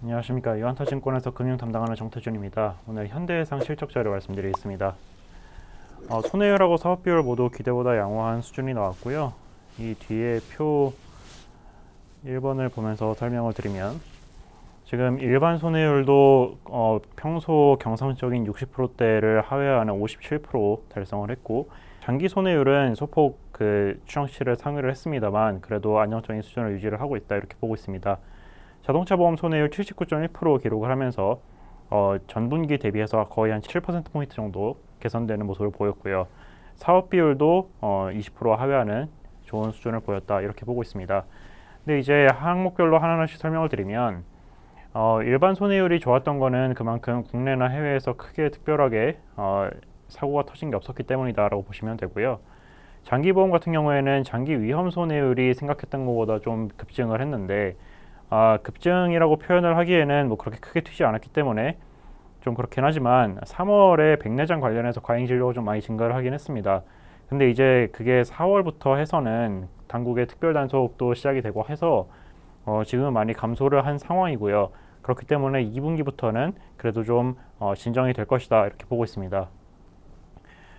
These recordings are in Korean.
안녕하십니까 유한타증권에서 금융 담당하는 정태준입니다. 오늘 현대해상 실적 자료 말씀드리겠습니다. 어, 손해율하고 사업 비율 모두 기대보다 양호한 수준이 나왔고요. 이 뒤에 표 1번을 보면서 설명을 드리면 지금 일반 손해율도 어, 평소 경상적인 60%대를 하회하는 57% 달성을 했고 장기 손해율은 소폭 그 추정치를 상회를 했습니다만 그래도 안정적인 수준을 유지를 하고 있다 이렇게 보고 있습니다. 자동차 보험 손해율 79.1% 기록을 하면서 어, 전분기 대비해서 거의 한 7% 포인트 정도 개선되는 모습을 보였고요. 사업 비율도 어, 20% 하회하는 좋은 수준을 보였다 이렇게 보고 있습니다. 근데 이제 항목별로 하나하나씩 설명을 드리면 어, 일반 손해율이 좋았던 거는 그만큼 국내나 해외에서 크게 특별하게 어, 사고가 터진 게 없었기 때문이다라고 보시면 되고요. 장기 보험 같은 경우에는 장기 위험 손해율이 생각했던 것보다 좀 급증을 했는데 아, 급증이라고 표현을 하기에는 뭐 그렇게 크게 튀지 않았기 때문에 좀 그렇긴 하지만 3월에 백내장 관련해서 과잉 진료가 좀 많이 증가를 하긴 했습니다. 근데 이제 그게 4월부터 해서는 당국의 특별 단속도 시작이 되고 해서 어, 지금은 많이 감소를 한 상황이고요. 그렇기 때문에 2분기부터는 그래도 좀 어, 진정이 될 것이다 이렇게 보고 있습니다.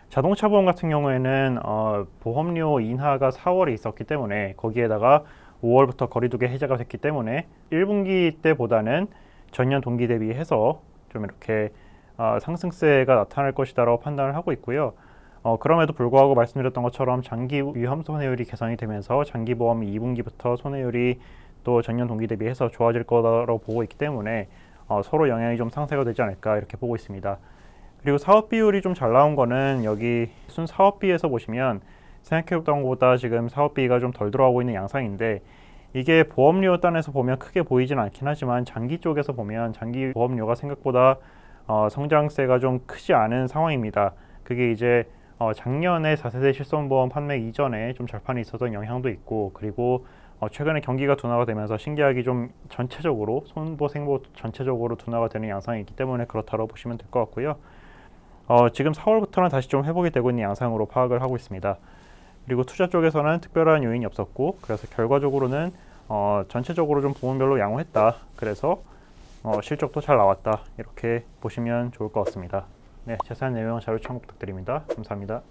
자동차 보험 같은 경우에는 어, 보험료 인하가 4월에 있었기 때문에 거기에다가 5월부터 거리두기 해제가 됐기 때문에 1분기 때보다는 전년 동기 대비해서 좀 이렇게 어, 상승세가 나타날 것이다라고 판단을 하고 있고요. 어, 그럼에도 불구하고 말씀드렸던 것처럼 장기 위험 손해율이 개선이 되면서 장기 보험 2분기부터 손해율이 또 전년 동기 대비해서 좋아질 거라고 보고 있기 때문에 어, 서로 영향이 좀 상쇄가 되지 않을까 이렇게 보고 있습니다. 그리고 사업 비율이 좀 잘 나온 거는 여기 순 사업 비에서 보시면 생각했던 것보다 지금 사업비가 좀 덜 들어가고 있는 양상인데 이게 보험료 단에서 보면 크게 보이진 않긴 하지만 장기 쪽에서 보면 장기 보험료가 생각보다 어, 성장세가 좀 크지 않은 상황입니다. 그게 이제 어, 작년에 4세대 실손보험 판매 이전에 좀 절판이 있었던 영향도 있고 그리고 어, 최근에 경기가 둔화가 되면서 신계약이 좀 전체적으로 손보 생보 전체적으로 둔화가 되는 양상이 있기 때문에 그렇다고 보시면 될 것 같고요. 어, 지금 4월부터는 다시 좀 회복이 되고 있는 양상으로 파악을 하고 있습니다. 그리고 투자 쪽에서는 특별한 요인이 없었고 그래서 결과적으로는 어, 전체적으로 좀 부분별로 양호했다. 그래서 어, 실적도 잘 나왔다. 이렇게 보시면 좋을 것 같습니다. 네, 자세한 내용 자료 참고 부탁드립니다. 감사합니다.